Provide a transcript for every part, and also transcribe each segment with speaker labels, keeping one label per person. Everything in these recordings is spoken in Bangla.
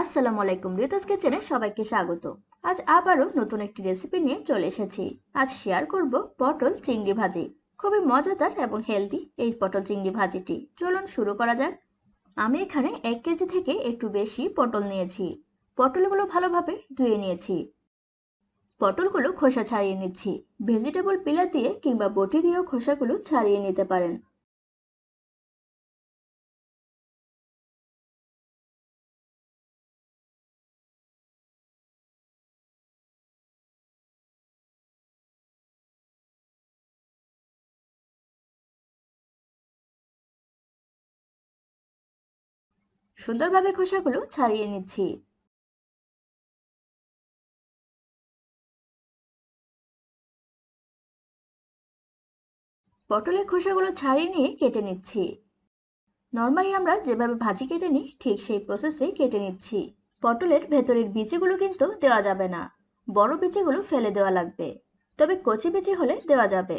Speaker 1: আসসালামু আলাইকুম রিতাস কিচেনে সবাইকে স্বাগত। আজ আবারও নতুন একটি রেসিপি নিয়ে চলে এসেছি। আজ শেয়ার করব পটল চিংড়ি ভাজি। খুবই মজাদার এবং হেলদি এই পটল চিংড়ি ভাজিটি। চলুন শুরু করা যাক। আমি এখানে এক কেজি থেকে একটু বেশি পটল নিয়েছি। পটলগুলো ভালোভাবে ধুয়ে নিয়েছি। পটলগুলো খোসা ছাড়িয়ে নিচ্ছি। ভেজিটেবল পিলা দিয়ে কিংবা বটি দিয়েও খোসাগুলো ছাড়িয়ে নিতে পারেন। সুন্দরভাবে খোসাগুলো ছাড়িয়ে নিচ্ছি। পটলের খোসাগুলো ছাড়িয়ে নিয়ে কেটে নিচ্ছি। নর্মালি আমরা যেভাবে ভাজি কেটে নিই, ঠিক সেই প্রসেসে কেটে নিচ্ছি। পটলের ভেতরের বিচিগুলো কিন্তু দেওয়া যাবে না। বড় বিচিগুলো ফেলে দেওয়া লাগবে। তবে কচি বিচি হলে দেওয়া যাবে।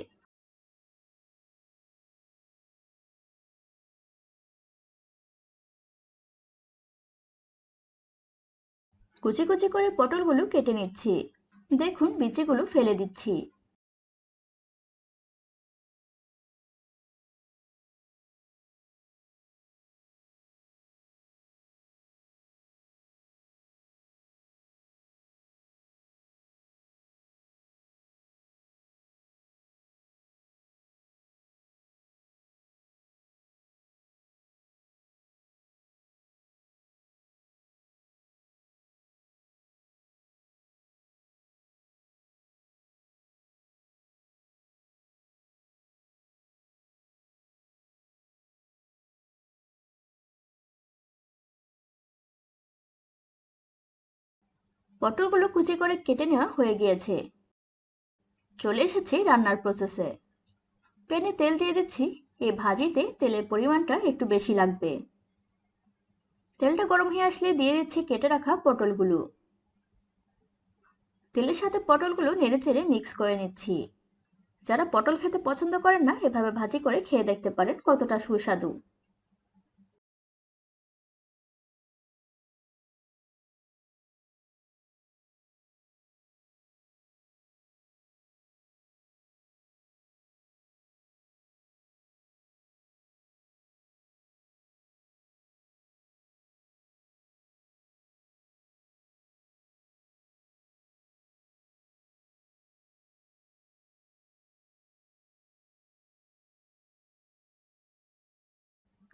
Speaker 1: কুচি কুচি করে পটলগুলো কেটে নিচ্ছি। দেখুন বিচিগুলো ফেলে দিচ্ছি। পটলগুলো কুচি করে কেটে নেওয়া হয়ে গিয়েছে। চলে এসেছি রান্নার প্রসেসে প্যানে তেল দিয়ে দিচ্ছি। এই ভাজিতে তেলের পরিমাণটা একটু বেশি লাগবে। তেলটা গরম হয়ে আসলে দিয়ে দিচ্ছি কেটে রাখা পটলগুলো। তেলের সাথে পটলগুলো নেড়ে চেড়ে মিক্স করে নিচ্ছি। যারা পটল খেতে পছন্দ করেন না, এভাবে ভাজি করে খেয়ে দেখতে পারেন কতটা সুস্বাদু।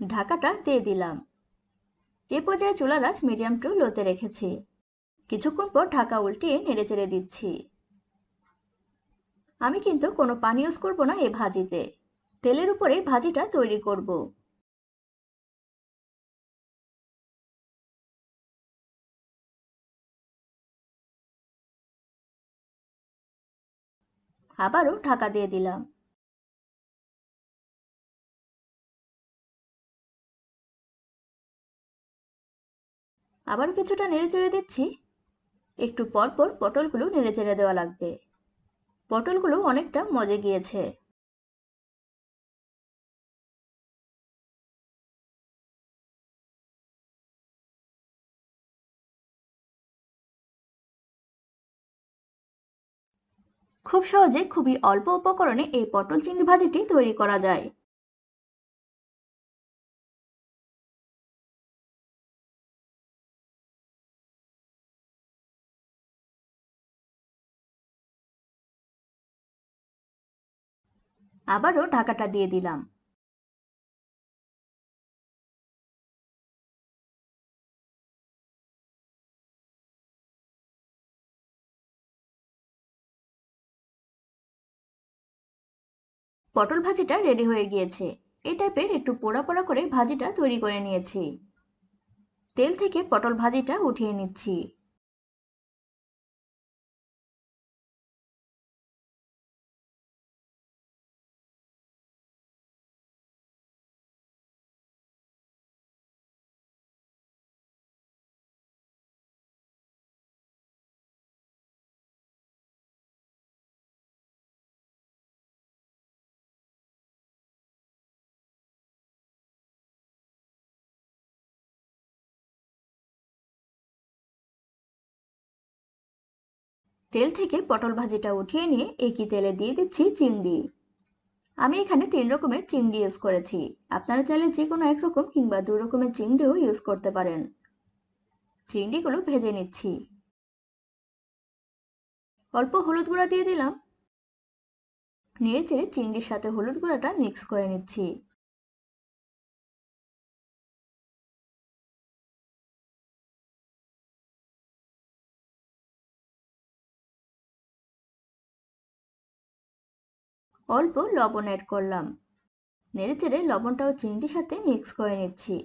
Speaker 1: ঢাকাটা দিয়ে দিলাম। এ পর্যায়ে চুলার আঁচ মিডিয়াম টু লোতে রেখেছি। কিছুক্ষণ পর ঢাকা উল্টিয়ে নেড়ে চেড়ে দিচ্ছি। আমি কিন্তু কোনো পানি ইউজ করব না এ ভাজিতে। তেলের উপরে ভাজিটা তৈরি করব। আবারও ঢাকা দিয়ে দিলাম। আবার কিছুটা নেড়ে চেড়ে দিচ্ছি। একটু পর পর পটলগুলো নেড়ে চেড়ে দেওয়া লাগবে। পটলগুলো অনেকটা মজে গিয়েছে। খুব সহজে খুবই অল্প উপকরণে এই পটল চিংড়ি ভাজিটি তৈরি করা যায়। আবারও ঢাকাটা দিয়ে দিলাম। পটল ভাজিটা রেডি হয়ে গিয়েছে। এই টাইপের একটু পোড়া পোড়া করে ভাজিটা তৈরি করে নিয়েছি। তেল থেকে পটল ভাজিটা উঠিয়ে নিচ্ছি। তেল থেকে পটল ভাজিটা উঠিয়ে নিয়ে একই তেলে দিয়ে দিচ্ছি চিংড়ি। আমি এখানে তিন রকমের চিংড়ি ইউজ করেছি। আপনারা চাইলে যে কোনো এক রকম কিংবা দু রকমের চিংড়িও ইউজ করতে পারেন। চিংড়িগুলো ভেজে নিচ্ছি। অল্প হলুদ গুঁড়া দিয়ে দিলাম। চেড়ে চিংড়ির সাথে হলুদ গুঁড়াটা মিক্স করে নিচ্ছি। অল্প লবণ অ্যাড করলাম। নেড়ে চেড়ে লবণটাও চিংড়ির সাথে মিক্স করে নিচ্ছি।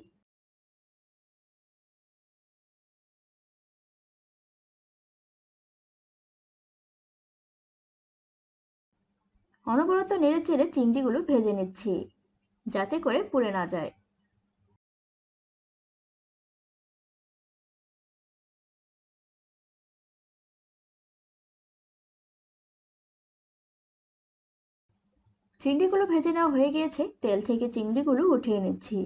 Speaker 1: অনবরত নেড়ে চেড়ে চিংড়িগুলো ভেজে নিচ্ছি, যাতে করে পুড়ে না যায়। চিংড়িগুলো ভেজে নেওয়া হয়ে গিয়েছে, তেল থেকে চিংড়িগুলো উঠিয়ে নিচ্ছি।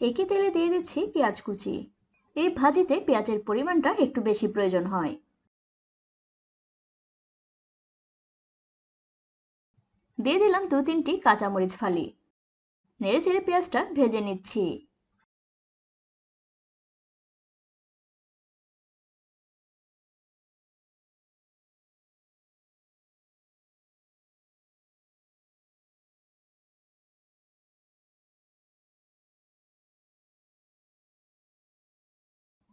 Speaker 1: একই তেলে দিয়ে দিচ্ছি পেঁয়াজ কুচি। এই ভাজিতে পেঁয়াজের পরিমাণটা একটু বেশি প্রয়োজন হয়। দিয়ে দিলাম দু তিনটি কাঁচামরিচ ফালি। নেড়ে চেড়ে পেঁয়াজটা ভেজে নিচ্ছি।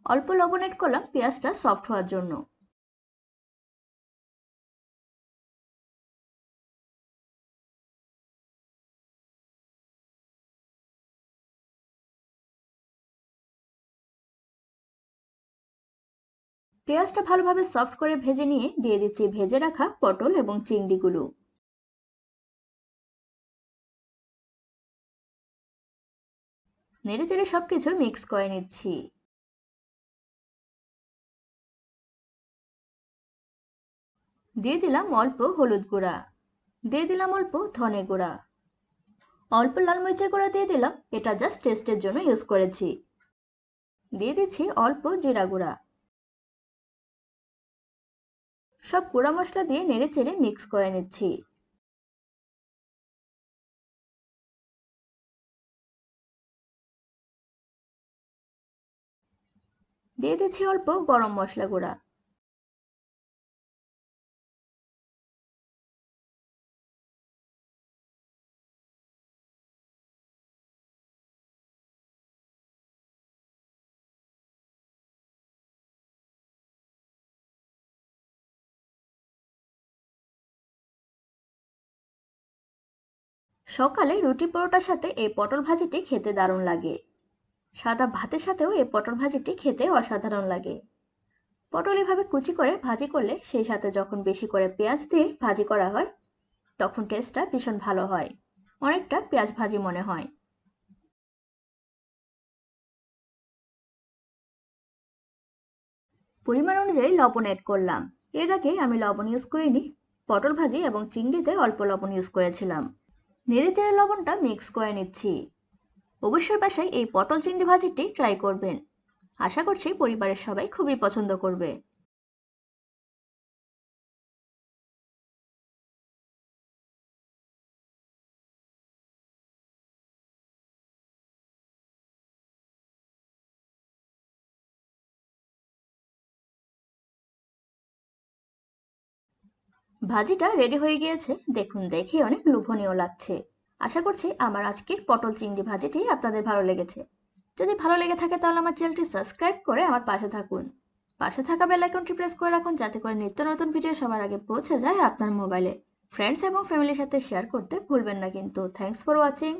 Speaker 1: অল্প লবণ অ্যাড করলাম পেঁয়াজটা সফট হওয়ার জন্য। পেঁয়াজটা ভালোভাবে সফট করে ভেজে নিয়ে দিয়ে দিচ্ছি ভেজে রাখা পটল এবং চিংড়িগুলো। নেড়ে চেড়ে সবকিছু মিক্স করে নিচ্ছি। দিয়ে দিলাম অল্প হলুদ গুঁড়া। দিয়ে দিলাম অল্প ধনে গুঁড়া। অল্প লাল মরিচের গুঁড়া দিয়ে দিলাম, এটা জাস্ট টেস্টের জন্য ইউজ করেছি। দিয়ে দিচ্ছি অল্প জিরা গুঁড়া। সব গুঁড়া মশলা দিয়ে নেড়ে চেড়ে মিক্স করে নিচ্ছি। দিয়ে দিচ্ছি অল্প গরম মশলা গুঁড়া। সকালে রুটি পরোটার সাথে এই পটল ভাজিটি খেতে দারুণ লাগে। সাদা ভাতের সাথেও এই পটল ভাজিটি খেতে অসাধারণ লাগে। পটল এভাবে কুচি করে ভাজি করলে সেই সাথে যখন বেশি করে পেঁয়াজ দিয়ে ভাজি করা হয়, তখন টেস্টটা ভীষণ ভালো হয়। অনেকটা পেঁয়াজ ভাজি মনে হয়। পরিমাণ অনুযায়ী লবণ অ্যাড করলাম। এর আগে আমি লবণ ইউজ করিনি। পটল ভাজি এবং চিংড়িতে অল্প লবণ ইউজ করেছিলাম। নেড়ে চেড়ে লবণটা মিক্স করে নিচ্ছি। অবশ্যই বাসায় এই পটল চিংড়ি ভাজিটি ট্রাই করবেন। আশা করছি পরিবারের সবাই খুবই পছন্দ করবে। ভাজিটা রেডি হয়ে গিয়েছে। দেখুন, দেখে অনেক লোভনীয় লাগছে। আশা করছি আমার আজকের পটল চিংড়ি ভাজিটি আপনাদের ভালো লেগেছে। যদি ভালো লেগে থাকে তাহলে আমার চ্যানেলটি সাবস্ক্রাইব করে আমার পাশে থাকুন। পাশে থাকা বেল আইকনটি প্রেস করে রাখুন যাতে করে নিত্য নতুন ভিডিও সবার আগে পৌঁছে যায় আপনার মোবাইলে ফ্রেন্ডস এবং ফ্যামিলির সাথে শেয়ার করতে ভুলবেন না কিন্তু। Thanks for watching